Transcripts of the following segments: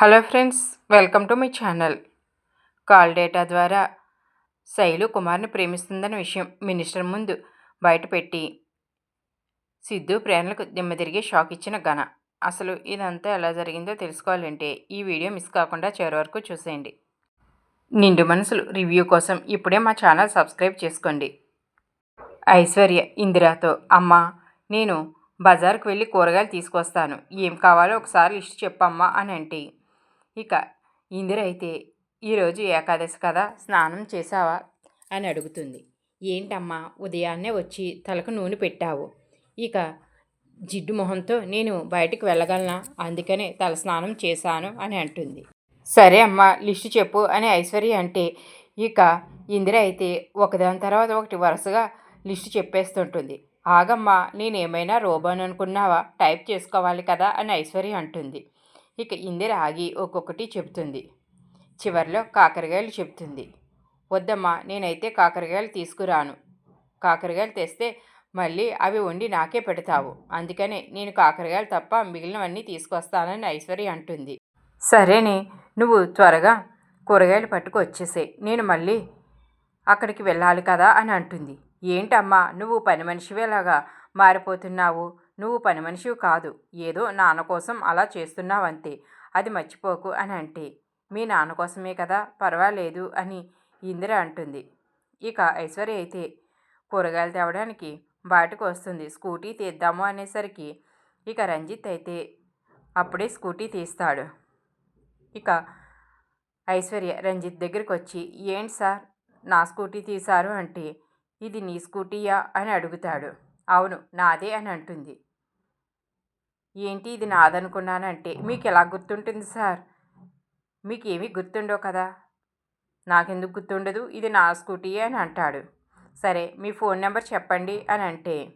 Hello friends welcome to my channel. Call data ద్వారా శైలు కుమార్ని ప్రేమిస్తుందన్న విషయం మినిస్టర్ ముందు బయటపెట్టి సిద్ధు ప్రేరణలకు దిమ్మతిరిగి షాక్ ఇచ్చిన ఘన. అసలు ఇదంతా ఎలా జరిగిందో తెలుసుకోవాలంటే ఈ వీడియో మిస్ కాకుండా చివరి వరకు చూసేయండి. నిండు మనసులు రివ్యూ కోసం ఇప్పుడే మా ఛానల్ సబ్స్క్రైబ్ చేసుకోండి. ఐశ్వర్య ఇందిరాతో అమ్మ నేను బజార్కు వెళ్ళి కూరగాయలు తీసుకొస్తాను. ఏం కావాలో ఒకసారి లిస్ట్ చెప్పమ్మా అని అంటే ఇక ఇందిరైతే ఈరోజు ఏకాదశి కదా స్నానం చేసావా అని అడుగుతుంది. ఏంటమ్మా ఉదయాన్నే వచ్చి తలకు నూనె పెట్టావు. ఇక జిడ్డు మొహంతో నేను బయటికి వెళ్ళగలనా? అందుకనే తల స్నానం చేశాను అని అంటుంది. సరే అమ్మా లిస్టు చెప్పు అని ఐశ్వర్య అంటే ఇక ఇందిర అయితే ఒకదాని తర్వాత ఒకటి వరుసగా లిస్టు చెప్పేస్తుంటుంది. ఆగమ్మా నేనేమైనా రోబోన్ అనుకున్నావా టైప్ చేసుకోవాలి కదా అని ఐశ్వర్య అంటుంది. ఇక ఇందిర ఆగి ఒక్కొక్కటి చెబుతుంది. చివరిలో కాకరకాయలు చెబుతుంది. వద్దమ్మా నేనైతే కాకరకాయలు తీసుకురాను. కాకరకాయలు తెస్తే మళ్ళీ అవి వండి నాకే పెడతావు. అందుకనే నేను కాకరకాయలు తప్ప మిగిలినవన్నీ తీసుకొస్తానని ఐశ్వర్య అంటుంది. సరేనే నువ్వు త్వరగా కూరగాయలు పట్టుకు వచ్చేసే. నేను మళ్ళీ అక్కడికి వెళ్ళాలి కదా అని అంటుంది. ఏంటమ్మా నువ్వు పని మనిషివేలాగా మారిపోతున్నావు? నువ్వు పని మనిషివి కాదు. ఏదో నాన్న కోసం అలా చేస్తున్నావంతే. అది మర్చిపోకు అని అంటే. మీ నాన్న కోసమే కదా? పర్వాలేదు అని ఇందిర అంటుంది. ఇక ఐశ్వర్య అయితే కూరగాయలు తేవడానికి బయటకు వస్తుంది. స్కూటీ తీద్దాము అనేసరికి ఇక రంజిత్ అయితే అప్పుడే స్కూటీ తీస్తాడు. ఇక ఐశ్వర్య రంజిత్ దగ్గరికి వచ్చి ఏంటి సార్? నా స్కూటీ తీశారు అంటే ఇది నీ స్కూటీయా? అని అడుగుతాడు. అవును నాదే అని అంటుంది. ఏంటి ఇది నాదనుకున్నానంటే మీకు ఎలా గుర్తుంటుంది సార్? మీకు ఏమీ గుర్తుండవు కదా? నాకెందుకు గుర్తుండదు? ఇది నా స్కూటీ అని అంటాడు. సరే మీ ఫోన్ నెంబర్ చెప్పండి అని అంటే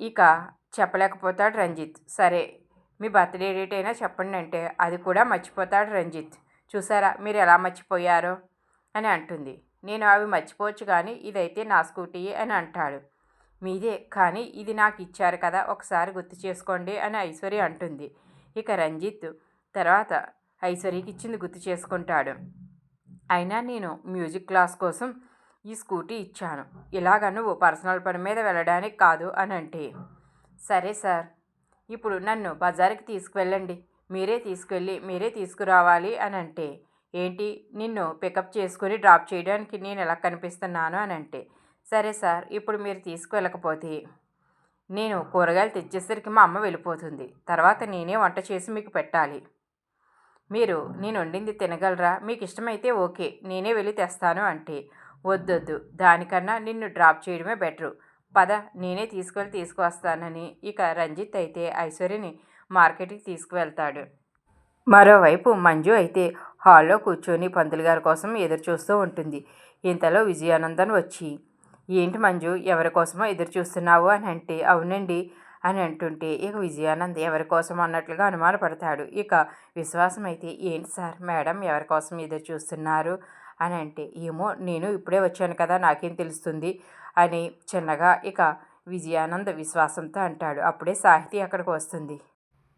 ఇక చెప్పలేకపోతాడు రంజిత్. సరే మీ బర్త్డే డేట్ అయినా చెప్పండి అంటే అది కూడా మర్చిపోతాడు రంజిత్. చూసారా మీరు ఎలా మర్చిపోయారో అని అంటుంది. నేను అవి మర్చిపోవచ్చు కానీ ఇదైతే నా స్కూటీ అని అంటాడు. మీదే. కానీ ఇది నాకు ఇచ్చారు కదా ఒకసారి గుర్తు చేసుకోండి అని ఐశ్వర్య అంటుంది. ఇక రంజిత్ తర్వాత ఐశ్వర్యకి ఇచ్చింది గుర్తు చేసుకుంటాడు. అయినా నేను మ్యూజిక్ క్లాస్ కోసం ఈ స్కూటీ ఇచ్చాను. ఇలాగ నువ్వు పర్సనల్ పని మీద వెళ్ళడానికి కాదు అని అంటే. సరే సార్. ఇప్పుడు నన్ను బజార్కి తీసుకువెళ్ళండి. మీరే తీసుకెళ్ళి మీరే తీసుకురావాలి అని అంటే. ఏంటి? నిన్ను పికప్ చేసుకుని డ్రాప్ చేయడానికి నేను ఎలా కనిపిస్తున్నాను అని అంటే. సరే సార్ ఇప్పుడు మీరు తీసుకువెళ్ళకపోతే? నేను కూరగాయలు తెచ్చేసరికి మా అమ్మ వెళ్ళిపోతుంది. తర్వాత నేనే వంట చేసి మీకు పెట్టాలి. మీరు నేను వండింది తినగలరా? మీకు ఇష్టమైతే ఓకే నేనే వెళ్ళి తెస్తాను అంటే. వద్దొద్దు దానికన్నా నిన్ను డ్రాప్ చేయడమే బెటరు. పద నేనే తీసుకెళ్ళి తీసుకువస్తానని. ఇక రంజిత్ అయితే ఐశ్వర్యని మార్కెట్కి తీసుకువెళ్తాడు. మరోవైపు మంజు అయితే హాల్లో కూర్చొని పంతులు గారి కోసం ఎదురు చూస్తూ ఉంటుంది. ఇంతలో విజయానందన్ వచ్చి ఏంటి మంజు ఎవరి కోసమో ఎదురు చూస్తున్నావు అని అంటే అవునండి అని అంటుంటే ఇక విజయానంద్ ఎవరి కోసం అన్నట్లుగా అనుమానపడతాడు ఇక విశ్వాసం అయితే ఏంటి సార్ మేడం ఎవరి కోసం ఎదురు చూస్తున్నారు అని అంటే ఏమో నేను ఇప్పుడే వచ్చాను కదా నాకేం తెలుస్తుంది అని చిన్నగా ఇక విజయానంద్ విశ్వాసంతో అంటాడు. అప్పుడే సాహితీ అక్కడికి వస్తుంది.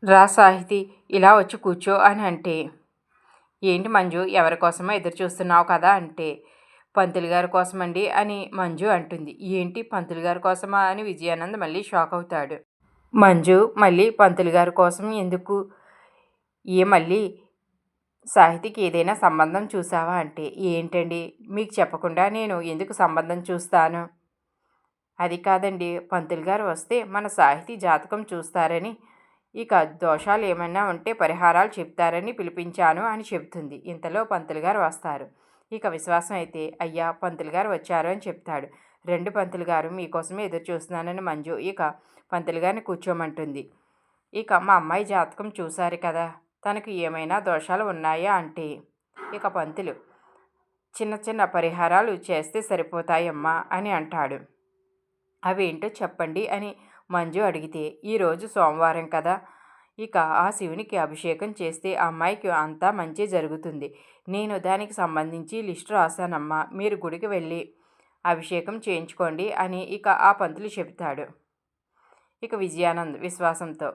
రా సాహితీ ఇలా వచ్చి కూర్చో అని అంటే ఏంటి మంజు ఎవరి కోసమో ఎదురు చూస్తున్నావు కదా అంటే పంతులు గారి కోసమండి అని మంజు అంటుంది. ఏంటి పంతులు గారి కోసమా అని విజయానంద్ మళ్ళీ షాక్ అవుతాడు. మంజు మళ్ళీ పంతులు గారి కోసం ఎందుకు? ఏ మళ్ళీ సాహితికి ఏదైనా సంబంధం చూసావా అంటే? ఏంటండి? మీకు చెప్పకుండా నేను ఎందుకు సంబంధం చూస్తాను? అది కాదండి. పంతులు గారు వస్తే మన సాహితీ జాతకం చూస్తారని ఇక దోషాలు ఏమైనా ఉంటే పరిహారాలు చెప్తారని పిలిపించాను అని చెబుతుంది. ఇంతలో పంతులు గారు వస్తారు. ఇక విశ్వాసం అయితే అయ్యా పంతులు గారు వచ్చారు అని చెప్తాడు. రెండు పంతులు గారు మీకోసమే ఎదురు చూస్తున్నానని మంజు. ఇక పంతులు గారిని కూర్చోమంటుంది. ఇక మా అమ్మాయి జాతకం చూశారు కదా తనకు ఏమైనా దోషాలు ఉన్నాయా? అంటే ఇక పంతులు చిన్న చిన్న పరిహారాలు చేస్తే సరిపోతాయమ్మా అని అంటాడు. అవేంటో చెప్పండి అని మంజు అడిగితే ఈరోజు సోమవారం కదా ఇక ఆ శివునికి అభిషేకం చేస్తే ఆ అమ్మాయికి అంతా మంచి జరుగుతుంది. నేను దానికి సంబంధించి లిస్టు రాశానమ్మా. మీరు గుడికి వెళ్ళి అభిషేకం చేయించుకోండి అని ఇక ఆ పంతులు చెబుతాడు. ఇక విజయానంద్ విశ్వాసంతో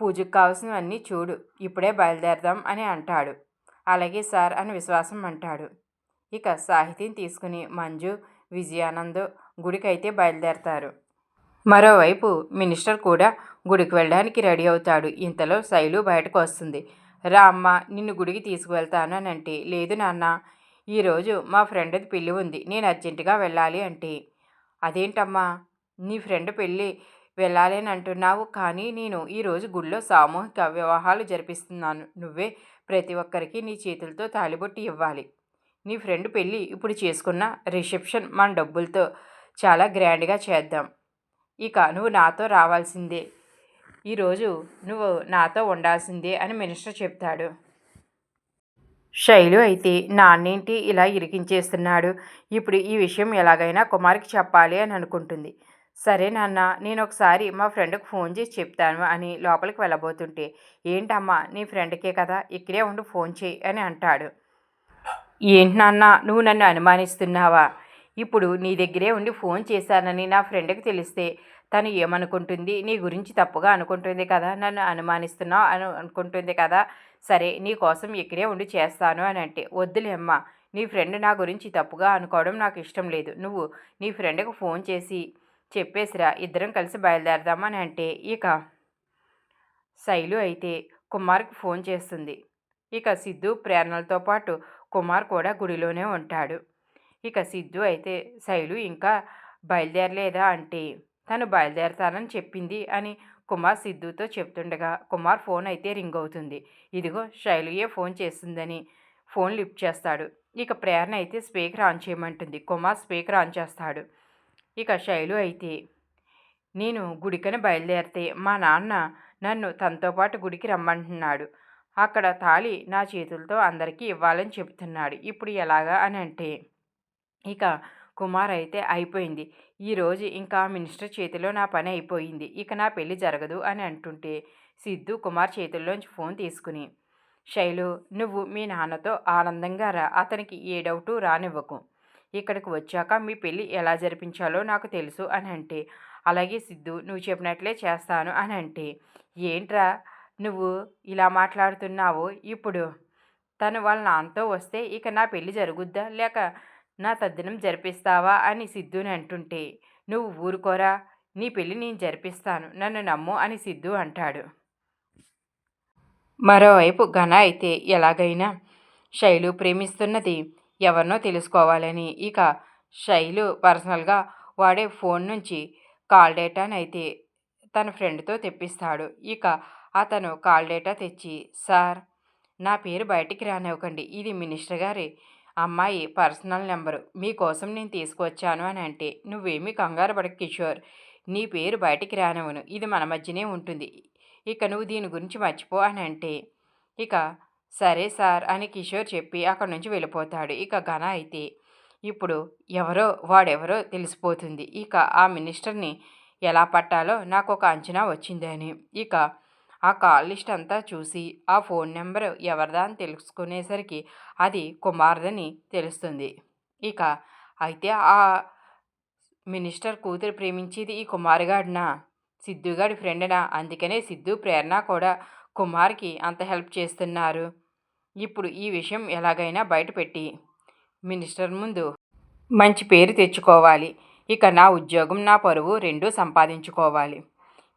పూజకు కావాల్సినవన్నీ చూడు ఇప్పుడే బయలుదేరదాం అని అంటాడు. అలాగే సార్ అని విశ్వాసం అంటాడు. ఇక సాహితీని తీసుకుని మంజు విజయానంద్ గుడికైతే బయలుదేరతారు. మరోవైపు మినిస్టర్ కూడా గుడికి వెళ్ళడానికి రెడీ అవుతాడు. ఇంతలో శైలు బయటకు వస్తుంది. రా అమ్మ నిన్ను గుడికి తీసుకువెళ్తాను అని అంటే లేదు నాన్న ఈరోజు మా ఫ్రెండ్ది పెళ్ళి ఉంది నేను అర్జెంటుగా వెళ్ళాలి అంటే. అదేంటమ్మా నీ ఫ్రెండ్ పెళ్ళి వెళ్ళాలి అని అంటున్నావు కానీ నేను ఈరోజు గుళ్ళో సామూహిక వివాహాలు జరిపిస్తున్నాను. నువ్వే ప్రతి ఒక్కరికి నీ చేతులతో తాలిబొట్టి ఇవ్వాలి. నీ ఫ్రెండ్ పెళ్ళి ఇప్పుడు చేసుకున్న రిసెప్షన్ మన డబ్బులతో చాలా గ్రాండ్గా చేద్దాం. ఇక నువ్వు నాతో రావాల్సిందే. ఈరోజు నువ్వు నాతో ఉండాల్సిందే అని మినిస్టర్ చెప్తాడు. శైలు అయితే నాన్నేంటి ఇలా ఇరికించేస్తున్నాడు? ఇప్పుడు ఈ విషయం ఎలాగైనా కుమార్కి చెప్పాలి అని అనుకుంటుంది. సరే నాన్న నేను ఒకసారి మా ఫ్రెండ్కి ఫోన్ చేసి చెప్తాను అని లోపలికి వెళ్ళబోతుంటే ఏంటమ్మా నీ ఫ్రెండ్కే కదా ఇక్కడే ఉండి ఫోన్ చేయి అని అంటాడు. ఏంటి నాన్న నువ్వు నన్ను అనుమానిస్తున్నావా? ఇప్పుడు నీ దగ్గరే ఉండి ఫోన్ చేశానని నా ఫ్రెండ్కి తెలిస్తే తను ఏమనుకుంటుంది? నీ గురించి తప్పుగా అనుకుంటుంది కదా నన్ను అనుమానిస్తున్నావు అని అనుకుంటుంది కదా సరే నీ కోసం ఇక్కడే ఉండి చేస్తాను అని అంటే వద్దులేమ్మ నీ ఫ్రెండ్ నా గురించి తప్పుగా అనుకోవడం నాకు ఇష్టం లేదు. నువ్వు నీ ఫ్రెండ్కి ఫోన్ చేసి చెప్పేసిరా ఇద్దరం కలిసి బయలుదేరదామని అంటే ఇక శైలు అయితే కుమార్కి ఫోన్ చేస్తుంది. ఇక సిద్ధు ప్రేరణలతో పాటు కుమార్ కూడా గుడిలోనే ఉంటాడు. ఇక సిద్ధు అయితే శైలు ఇంకా బయలుదేరలేదా అంటే తను బయలుదేరతానని చెప్పింది అని కుమార్ సిద్ధుతో చెప్తుండగా కుమార్ ఫోన్ అయితే రింగ్ అవుతుంది. ఇదిగో శైలుయే ఫోన్ చేస్తుందని ఫోన్ లిఫ్ట్ చేస్తాడు. ఇక ప్రేరణ అయితే స్పీకర్ ఆన్ చేయమంటుంది. కుమార్ స్పీకర్ ఆన్ చేస్తాడు. ఇక శైలు అయితే నేను గుడికని బయలుదేరితే మా నాన్న నన్ను తనతో పాటు గుడికి రమ్మంటున్నాడు. అక్కడ తాళి నా చేతులతో అందరికీ ఇవ్వాలని చెబుతున్నాడు. ఇప్పుడు ఎలాగా? అని అంటే ఇక కుమార్ అయితే అయిపోయింది ఈరోజు ఇంకా మినిస్టర్ చేతిలో నా పని అయిపోయింది. ఇక నా పెళ్ళి జరగదు అని అంటుంటే సిద్ధు కుమార్ చేతుల్లోంచి ఫోన్ తీసుకుని శైలు నువ్వు మీ నాన్నతో ఆనందంగా రా. అతనికి ఏ డౌటు రానివ్వకు. ఇక్కడికి వచ్చాక మీ పెళ్ళి ఎలా జరిపించాలో నాకు తెలుసు అని అంటే అలాగే సిద్ధు నువ్వు చెప్పినట్లే చేస్తాను అని అంటే ఏంట్రా నువ్వు ఇలా మాట్లాడుతున్నావు ఇప్పుడు? తను వాళ్ళ నాన్నతో వస్తే ఇక నా పెళ్ళి జరుగుద్దా? లేక నా తద్దినం జరిపిస్తావా అని సిద్ధుని అంటుంటే నువ్వు ఊరుకోరా నీ పెళ్ళి నేను జరిపిస్తాను నన్ను నమ్ము అని సిద్ధు అంటాడు. మరోవైపు ఘన అయితే ఎలాగైనా శైలు ప్రేమిస్తున్నది ఎవరినో తెలుసుకోవాలని. ఇక శైలు పర్సనల్గా వాడే ఫోన్ నుంచి కాల్ డేటాను అయితే తన ఫ్రెండ్తో తెప్పిస్తాడు. ఇక అతను కాల్ డేటా తెచ్చి సార్ నా పేరు బయటికి రానివ్వకండి ఇది మినిస్టర్ గారి అమ్మాయి పర్సనల్ నెంబరు మీకోసం నేను తీసుకువచ్చాను అని అంటే నువ్వేమీ కంగారు పడక కిషోర్. నీ పేరు బయటికి రానివ్వను. ఇది మన మధ్యనే ఉంటుంది. ఇక నువ్వు దీని గురించి మర్చిపో అని అంటే ఇక సరే సార్ అని కిషోర్ చెప్పి అక్కడి నుంచి వెళ్ళిపోతాడు. ఇక ఘన అయితే ఇప్పుడు ఎవరో వాడెవరో తెలిసిపోతుంది. ఇక ఆ మినిస్టర్ని ఎలా పట్టాలో నాకు ఒక అంచనా వచ్చిందని ఇక ఆ కాల్ లిస్ట్ అంతా చూసి ఆ ఫోన్ నెంబర్ ఎవరిదా అని తెలుసుకునేసరికి అది కుమార్దని తెలుస్తుంది. ఇక అయితే ఆ మినిస్టర్ కూతురు ప్రేమించేది ఈ కుమారుగాడినా? సిద్ధుగాడి ఫ్రెండ్నా? అందుకనే సిద్ధు ప్రేరణ కూడా కుమార్కి అంత హెల్ప్ చేస్తున్నారు. ఇప్పుడు ఈ విషయం ఎలాగైనా బయటపెట్టి మినిస్టర్ ముందు మంచి పేరు తెచ్చుకోవాలి. ఇక నా ఉద్యోగం నా పరువు రెండూ సంపాదించుకోవాలి.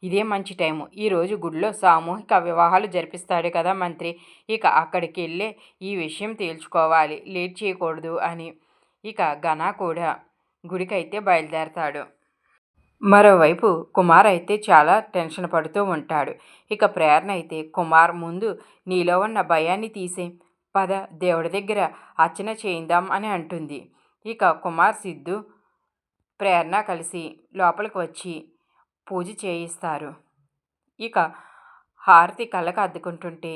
ఇదే మంచి టైము. ఈరోజు గుడిలో సామూహిక వివాహాలు జరిపిస్తాడు కదా మంత్రి. ఇక అక్కడికి వెళ్ళే ఈ విషయం తేల్చుకోవాలి. లేట్ చేయకూడదు అని. ఇక ఘన కూడా గుడికైతే బయలుదేరతాడు. మరోవైపు కుమార్ అయితే చాలా టెన్షన్ పడుతూ ఉంటాడు. ఇక ప్రేరణ అయితే కుమార్ ముందు నీలో ఉన్న భయాన్ని తీసే. పద దేవుడి దగ్గర అర్చన చేయిందాం అని అంటుంది. ఇక కుమార్ సిద్ధు ప్రేరణ కలిసి లోపలికి వచ్చి పూజ చేయిస్తారు. ఇక హారతి కళ్ళకు అద్దుకుంటుంటే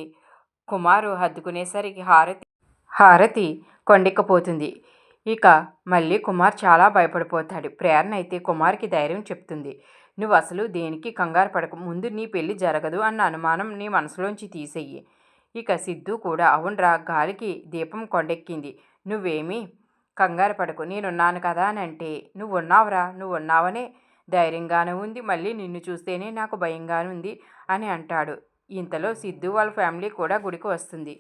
కుమారు హద్దుకునేసరికి హారతి హారతి కొండెక్కపోతుంది. ఇక మళ్ళీ కుమార్ చాలా భయపడిపోతాడు. ప్రేరణ అయితే కుమార్కి ధైర్యం చెప్తుంది. నువ్వు అసలు దేనికి కంగారు పడక. ముందు నీ పెళ్ళి జరగదు అన్న అనుమానం నీ మనసులోంచి తీసేయి. ఇక సిద్ధు కూడా అవునరా గాలికి దీపం కొండెక్కింది. నువ్వేమీ కంగారు పడకు. నేనున్నాను కదా అని అంటే నువ్వు ఉన్నావురా నువ్వు ఉన్నావనే ధైర్యంగానే ఉంది. మళ్ళీ నిన్ను చూస్తేనే నాకు భయంగానే ఉంది అని అంటాడు. ఇంతలో సిద్ధు వాళ్ళ ఫ్యామిలీ కూడా గుడికి వస్తుంది.